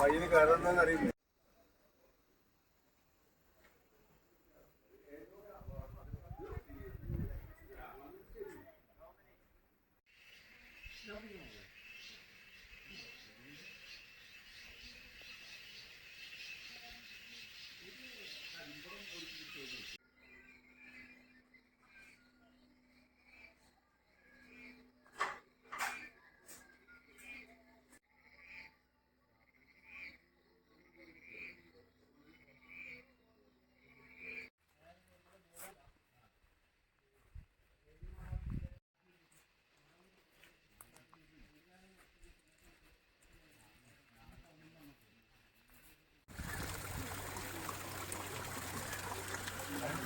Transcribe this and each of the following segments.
പയ്യന് കയറുന്നതെന്ന് അറിയില്ല.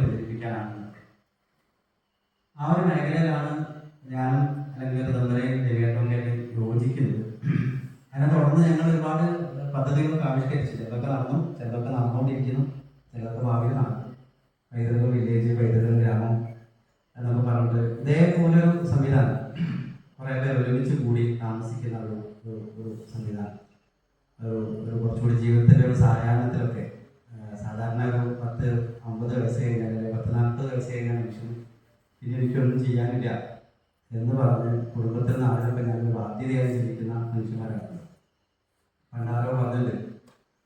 പ്രചരിപ്പിക്കാനാണ് ആ ഒരു മേഖലയിലാണ് ഞാൻ അല്ലെങ്കിൽ തന്ത്രയും രവിയേട്ടനൊക്കെ യോജിക്കുന്നത്. അതിനെ തുടർന്ന് ഞങ്ങൾ ഒരുപാട് പദ്ധതികളൊക്കെ ആവിഷ്കരിച്ചു ചിലതൊക്കെ നടന്നു ചിലതൊക്കെ നടന്നുകൊണ്ടിരിക്കുന്നു. ചിലതൊക്കെ ഭാവിയിൽ നടന്നു പൈതൃക വില്ലേജ് പൈതൃക ഗ്രാമം എന്നൊക്കെ പറഞ്ഞിട്ട് ഇതേപോലൊരു സംവിധാനം കുറേ പേർ ഒരുമിച്ച് കൂടി താമസിക്കുന്ന ഒരു ഒരു- ഒരു സംവിധാനം. ഒരു ഒരു കുറച്ചുകൂടി ജീവിതത്തിന്റെ ഒരു സായാഹ്നത്തിലൊക്കെ സാധാരണ ഒരു പത്ത് അമ്പത് വയസ്സ് കഴിഞ്ഞാൽ അല്ലെങ്കിൽ പത്ത് നാൽപ്പത് വയസ്സ് കഴിഞ്ഞാൽ മനുഷ്യൻ പിന്നെ എനിക്കൊന്നും ചെയ്യാനില്ല എന്ന് പറഞ്ഞ് കുടുംബത്തിൽ നിന്ന് ആരൊക്കെ ഞാൻ ബാധ്യതയായി ജീവിക്കുന്ന മനുഷ്യന്മാരാണ്. പണ്ടാരോ പറഞ്ഞിട്ടുണ്ട്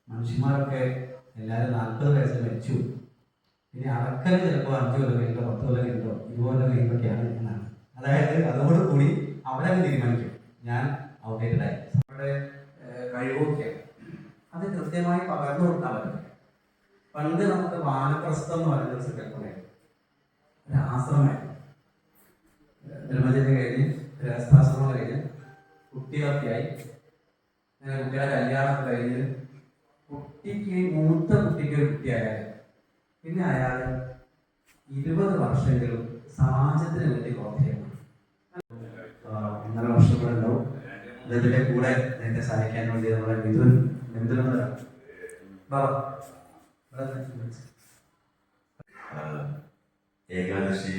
മനുഷ്യന്മാരൊക്കെ എല്ലാവരും നാൽപ്പത് വയസ്സ് മരിച്ചു. ഇനി അടക്കൽ ചിലപ്പോൾ അഞ്ച് കൊല്ലം കഴിഞ്ഞോ പത്ത് കൊല്ലം കഴിഞ്ഞോ ഇരുപത് കൊല്ലം കഴിയുമ്പോഴൊക്കെയാണ് എന്നാണ്. അതായത് അതോടുകൂടി അവരങ്ങ് തീരുമാനിക്കും. ഞാൻ ഔട്ട്ഡേറ്റഡ് ആയി കൃത്യമായി കൊടുത്താൽ പറ്റും പണ്ട് നമുക്ക് വാനപ്രസ്ഥം എന്ന് പറയുന്ന ഒരു സങ്കല്പമായിരുന്നു ഒരു ആശ്രമമായിരുന്നു ബ്രഹ്മചര്യ കഴിഞ്ഞ് ഗൃഹസ്ഥാശ്രമം കഴിഞ്ഞ് കുട്ടികളൊക്കെയായി അങ്ങനെ കുട്ടികളെ കല്യാണം കഴിഞ്ഞ് കുട്ടിക്ക് മൂത്ത കുട്ടിക്ക് ഒരു കുട്ടിയായാലും പിന്നെ അയാൾ ഇരുപത് വർഷമെങ്കിലും സമാജത്തിന് വേണ്ടി പ്രവർത്തിക്കണം. ഒന്നര വർഷം കൂടെ ഉണ്ടാവും അദ്ദേഹത്തിന്റെ കൂടെ എന്നെ സഹായിക്കാൻ വേണ്ടി നമ്മുടെ മിഥുൻ മിഥുൻ എന്ന് বাবা একাদশী